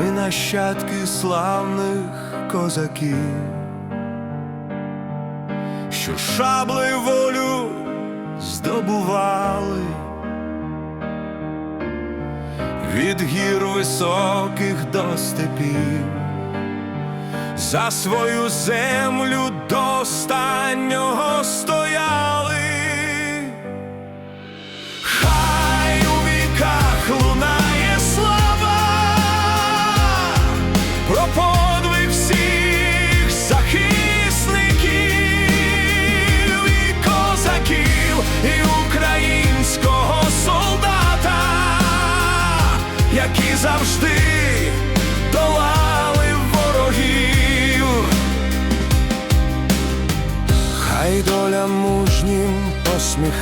нащадки славних козаків, що шаблею волю здобували. Від гір високих до степів, за свою землю до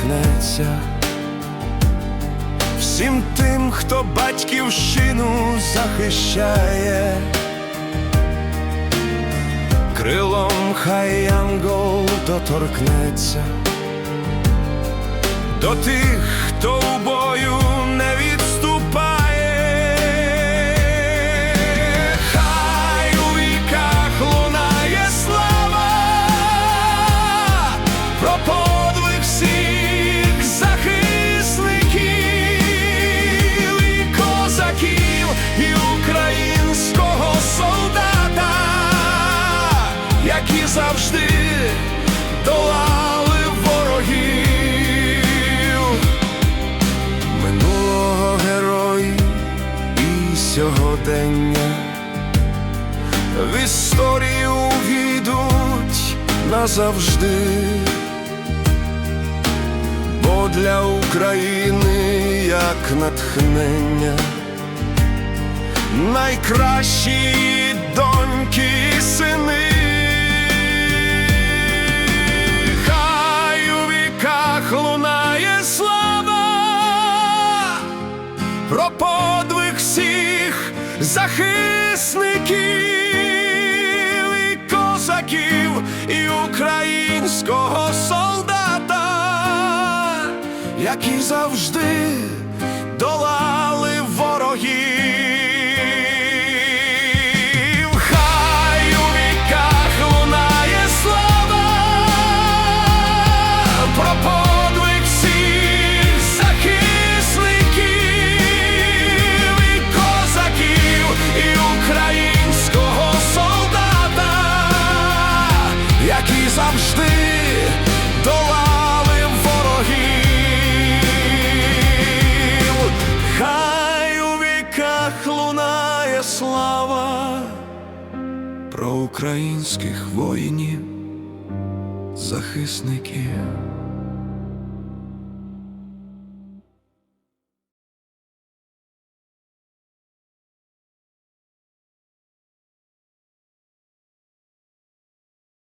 посміхнеться всім тим, хто батьківщину захищає, крилом хай янгол доторкнеться. До тих, хто у бою які завжди долали ворогів. Минулого герої і сьогодення. В історію війдуть назавжди, бо для України як натхнення. Найкращі доньки і сини. Всіх захисників і козаків і українського солдата, які завжди слава про українських воїнів, захисників.